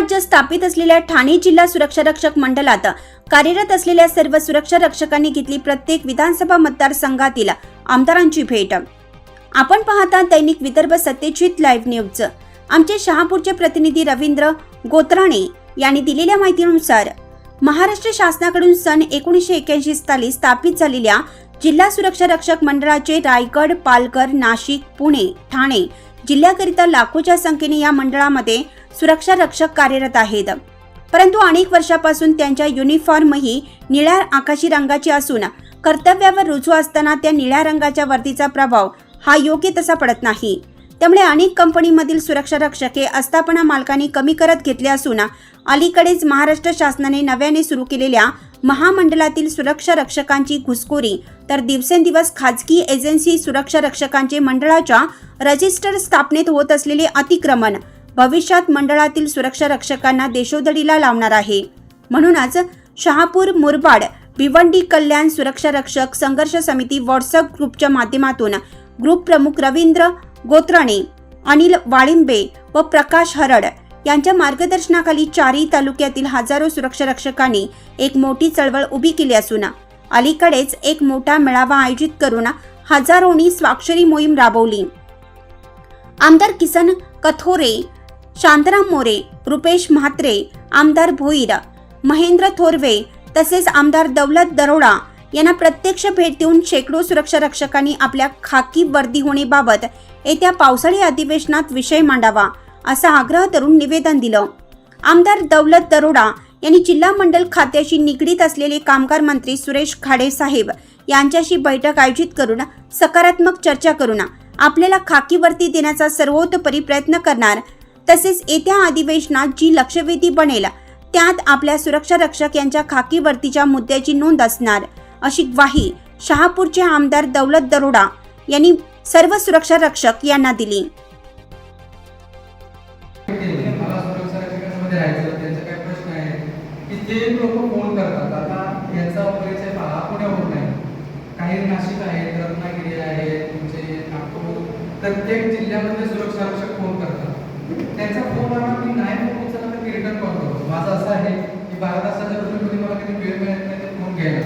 राज्य स्थापित असलेल्या ठाणे जिल्हा सुरक्षा रक्षक मंडळात कार्यरत असलेल्या सर्व सुरक्षा रक्षकांनी घेतली प्रत्येक विधानसभा मतदारसंघातील आमदारांची भेट. आपण पाहता दैनिक विदर्भ सत्यजित लाईव्ह न्यूज. आमचे शहापूरचे प्रतिनिधी रवींद्र गोत्राणे यांनी दिलेल्या माहितीनुसार महाराष्ट्र शासनाकडून सन एकोणीसशे एक्याऐंशी साली स्थापित झालेल्या जिल्हा सुरक्षा रक्षक मंडळाचे रायगड पालघर नाशिक पुणे ठाणे जिल्ह्याकरिता लाखोच्या संख्येने या मंडळामध्ये सुरक्षा रक्षक कार्यरत आहेत. परंतु अनेक वर्षापासून त्यांच्या युनिफॉर्मही निळ्या आकाशी रंगाची असून कर्तव्यावर रुजू असताना त्या निळ्या रंगाच्या वर्दीचा प्रभाव हा योग्य तसा पडत नाही. त्यामुळे अनेक कंपनीमधील सुरक्षा रक्षके आस्थापना मालकांनी कमी करत घेतले असून अलीकडेच महाराष्ट्र शासनाने नव्याने सुरू केलेल्या महामंडळातील सुरक्षा रक्षकांची घुसखोरी तर दिवसेंदिवस खाजगी एजन्सी सुरक्षा रक्षकांचे मंडळाच्या रजिस्टर स्थापनेत होत असलेले अतिक्रमण भविष्यात मंडळातील सुरक्षा रक्षकांना देशोधडीला लावणार आहे. म्हणूनच शहापूर मुरबाड भिवंडी कल्याण सुरक्षा रक्षक संघर्ष समिती व्हॉट्सअप ग्रुपच्या माध्यमातून ग्रुप प्रमुख रवींद्र गोत्राणे अनिल वाळिंबे व प्रकाश हरड यांच्या मार्गदर्शनाखाली चारही तालुक्यातील हजारो सुरक्षा रक्षकांनी एक मोठी चळवळ उभी केली असून अलीकडेच एक मोठा मेळावा आयोजित करून हजारोंनी स्वाक्षरी मोहीम राबवली. आमदार किसन कथोरे शांताराम मोरे रुपेश म्हात्रे आमदार भोईर महेंद्र थोरवे तसेच आमदार दौलत दरोडा यांना प्रत्यक्ष भेट देऊन शेकडो सुरक्षा रक्षकांनी आपल्या खाकी वर्दी होण्याबाबत येत्या पावसाळी अधिवेशनात विषय मांडावा असा आग्रह धरून निवेदन दिलं. आमदार दौलत दरोडा यांनी जिल्हा मंडल खात्याशी निगडीत असलेले कामगार मंत्री सुरेश खाडे साहेब यांच्याशी बैठक आयोजित करून सकारात्मक चर्चा करून आपल्याला खाकीवरती देण्याचा सर्वोत्तपरी प्रयत्न करणार तसेच येत्या अधिवेशनात जी लक्षवेधी बनेल त्यात आपल्या सुरक्षा रक्षक यांच्या खाकी वर्तीच्या मुद्द्याची नोंद असणार. अशी ग्वाही शहापूरचे आमदार दौलत दरोडा यांनी सर्व सुरक्षा रक्षक यांना दिली. काही नाशिक आहेत रत्नागिरी आहे तुमचे नागपूर. प्रत्येक जिल्ह्यामध्ये सुरक्षा रक्षक फोन करतात. त्यांचा फोन आला मी नाही फोन उचलला तर मी रिटर्न कॉल करतो. माझं असं आहे की बारा तासाच्या मध्ये मला कधी वेळ मिळत नाही ते फोन घ्यायला.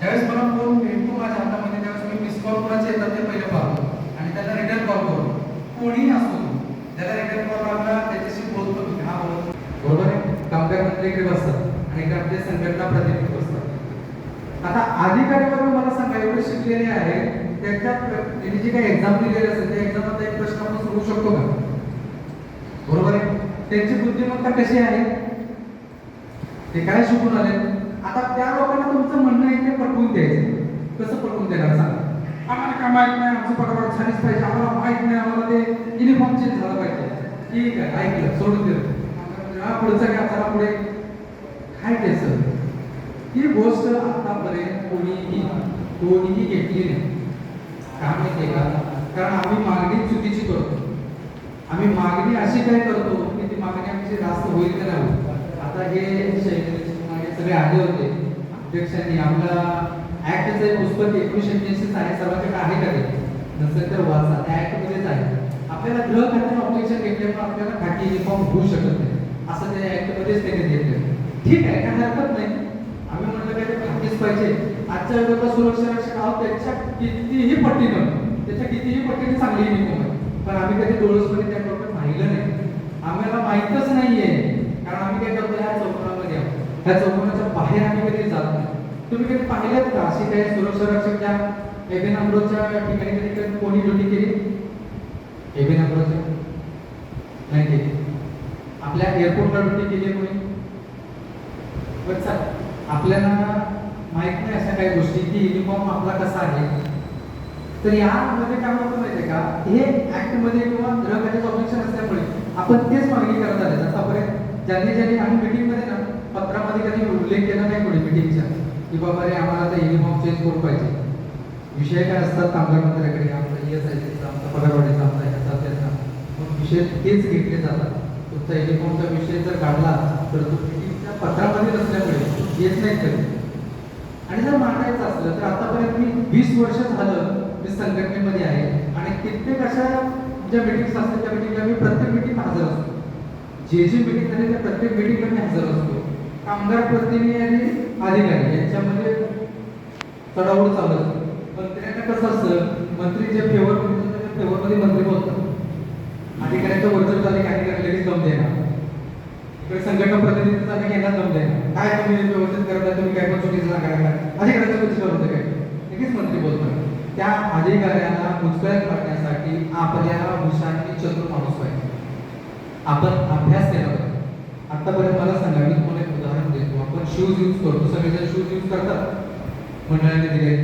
ज्यावेळेस मला फोन भेटतो माझ्या हातामध्ये त्यावेळेस मी मिस कॉल कोणाचे येतात ते पहिले पाहतो. आणि त्याला रिटर्न कॉल करतो. कोणीही असो त्याला रिटर्न कॉल लागला त्याच्याशी बोलतो मी. हा बोलतो बरोबर आहे? कामगार मंत्री इकडे बसतात आणि इकडे आपले संघटना प्रतिनिधी बसतात. आता अधिकारी वर्ग मला सांगा एवढे शिकलेले आहे त्यांच्या त्यांनी जी काही एक्झाम दिलेली असेल त्या एक्झाममध्ये एक प्रश्न आपण सोडवू शकतो का? बरोबर आहे? त्यांची बुद्धिमत्ता कशी आहे? ते काय शिकून आले आता त्या लोकांना तुमचं म्हणणं आहे ते पटवून द्यायचं. कसं पटवून देणार? सांगा. आम्हाला काय माहीत नाही आमचं पटापट झालीच पाहिजे. आम्हाला माहीत नाही आम्हाला ते युनिफॉर्म चेंज झाला पाहिजे. ठीक आहे ऐकलं सोडून दिलं. पुढचं पुढचा काय? चला पुढे. काय द्यायचं ही गोष्ट आतापर्यंत कोणीही कोणीही घेतली नाही. का माहितीये का? कारण आम्ही मागणी आम्ही मागणी अशी काय करतो की ती मागणी आमची जास्त होईल का नाही आता हे सगळे आले होते. अध्यक्षांनी आपला ऍक्टचं एक पुस्तक एकोणीशे एक्क्याऐंशीच आहे. सर्वांकडे आहे का ते? नसेल तर वाचा. त्या ऍक्टमध्येच आहे. आपल्याला ग्रह खात्याने ऑब्जेक्शन घेतल्यामुळे आपल्याला खाकी युनिफॉर्म होऊ शकत नाही. असं त्या ऍक्टमध्येच त्याने त्यांनी घेतलं. ठीक आहे. काय हरकत नाही. आम्ही म्हटलं काय ते खाकीच पाहिजे. आजच्या युगातला सुरक्षा रक्षक आहोत. त्याच्या कितीही पट्टीनं त्याच्या कितीही पट्टीने चांगली युनिफॉर्म आहे पण आम्ही कधी डोळसपणे त्या डॉक्टर पाहिलं नाही. आम्हाला माहीतच नाहीये. कारण आम्ही काय करतो ह्या चौकोनामध्ये आहोत. ह्या चौकोनाच्या बाहेर आम्ही कधी जात नाही. तुम्ही कधी पाहिलं का? अशी काही सुरक्षा रक्षक त्या एबेन अब्रोच्या ठिकाणी कधी कधी कोणी ड्युटी केली? एबेन अब्रोच्या नाही केली. आपल्या एअरपोर्टला ड्युटी केली कोणी? बरं आपल्याला माहीत नाही अशा काही गोष्टी की युनिफॉर्म आपला कसा आहे. तर यामध्ये काय होतं माहितीये का? हे ऍक्टमध्ये किंवा ग्राहकाचे ऑब्जेक्शन असल्यामुळे आपण तेच मागणी करत आले आतापर्यंत ज्यांनी ज्यांनी आम्ही मीटिंगमध्ये ना पत्रामध्ये कधी उल्लेख केला नाही कोणी मीटिंगच्या की बाबा रे आम्हाला आता युनिफॉर्म चेंज करून पाहिजे. विषय काय असतात? कामगार मंत्र्याकडे आमचा येस आहे आमचा पगारवाढीचा आमचा ह्याचा त्याचा. मग विषय तेच घेतले जातात. तुमचा युनिफॉर्मचा विषय जर काढला तर तो मीटिंगच्या पत्रामध्ये नसल्यामुळे येत नाही कधी. आणि जर मांडायचं असलं तर आतापर्यंत मी वीस वर्ष झालं मी संघटनेमध्ये आहे आणि कित्येक अशा ज्या मिटिंग्स असतात त्या मिटिंगला मी प्रत्येक मिटिंग हजर असतो. जे जे मिटिंग झाली त्या प्रत्येक मिटिंगला मी हजर असतो. कामगार प्रतिनिधी आणि अधिकारी यांच्यामध्ये चढावड चालू असते. मंत्र्यांना कसं असतं मंत्री जे फेवर फेवरमध्ये मंत्री बोलतात. अधिकाऱ्यांच्या वरचढ झाले की अधिकारी लगेच दम देणार. इकडे संघटना प्रतिनिधी झाले की यांना दम देणार. काय तुम्ही व्यवस्थित करत तुम्ही काय पण चुकीचं सांगायला काय अधिकाऱ्यांचं प्रतिष्ठा होतं काय? लगेच मंत्री बोलतात. त्या अधिकाऱ्यांना उत्साहित करण्यासाठी आपल्या हुशारी चतुर माणूस पाहिजे. आपण अभ्यास केला पाहिजे आतापर्यंत मला सांगा मी तुम्हाला एक उदाहरण देतो. आपण शूज यूज करतो. सगळेजण शूज यूज करतात. मंडळाने दिले.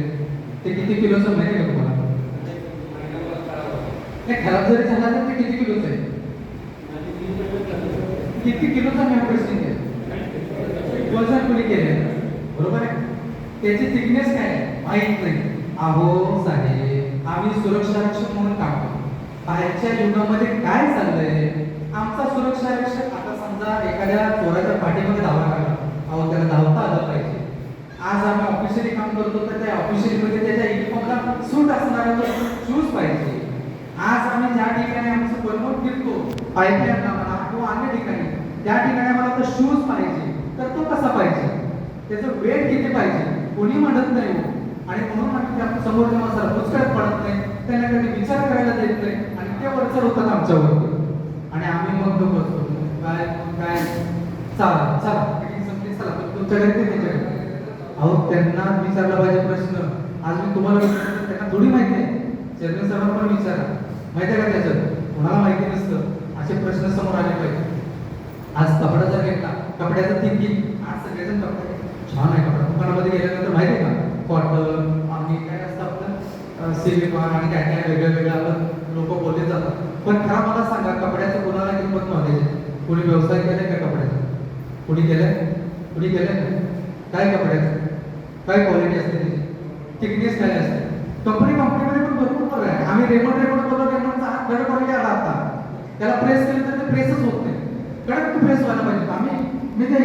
ते किती किलोचं माहिती आहे का तुम्हाला? नाही खराब जरी झाला तर ते किती किलोचं आहे? किती किलोचा मॅप्रेसिंग आहे? वजन कुणी केले बरोबर आहे. त्याची थिकनेस काय आहे? माहीत नाही. अहो साहेब आम्ही सुरक्षा रक्षक म्हणून काम करतो. बाहेरच्या युगामध्ये काय चाललंय? आमचा सुरक्षा रक्षक आता समजा एखाद्या चोराच्या पाठीमध्ये धावा लागला. अहो त्याला धावता आलं पाहिजे. आज आम्ही ऑफिशियली काम करतो तर त्या ऑफिशियलीमध्ये त्याच्या युनिफॉर्मला सूट असणारा शूज पाहिजे. आज आम्ही ज्या ठिकाणी आमचं बनवून फिरतो पाहिजे म्हणा किंवा अन्य ठिकाणी त्या ठिकाणी आम्हाला तो शूज पाहिजे. तर तो कसा पाहिजे? त्याचं वेट किती पाहिजे? कोणी म्हणत नाही हो. आणि म्हणून आम्ही त्या जेव्हा माणसाला काय पडत नाही. त्यांना कधी विचार करायला देत नाही. आणि ते वरचर होतात आमच्यावर आणि आम्ही मग गप्प बसतो काय काय? चला चला. संपली, चला पण तुमच्या ते त्याच्याकडे? अहो त्यांना विचारला पाहिजे प्रश्न. आज मी तुम्हाला त्यांना थोडी माहिती आहे. चेअरमॅन साहेबांना पण विचारा. माहिती आहे का त्याच्यात? कोणाला माहिती नसतं. असे प्रश्न समोर आले पाहिजे. आज कपडा जर घेतला कपड्याचा तीन आज सगळेजण कपडे. छान आहे कपडा. दुकानामध्ये गेल्यानंतर माहिती आहे का कॉटन आणि काय असतं आपलं सिलिकॉन आणि काय काय वेगळ्या वेगळ्या लोक बोलले जातात. पण खरं मला सांगा कपड्याचं कोणाला किंमत नॉलेज आहे कोणी व्यवसाय केलाय का कपड्याचा? कोणी केलाय? कोणी केलाय काय कपड्याचं? काय क्वालिटी असते त्याची? थिकनेस काय असते? कंपनी कंपनीमध्ये पण भरपूर फरक आहे आम्ही रेमंड रेमंड बोललो रेमंडचा कडक क्वालिटी आला आता त्याला प्रेस केलं तर ते प्रेसच होत नाही. कडक प्रेस व्हायला पाहिजे. आम्ही मी त्या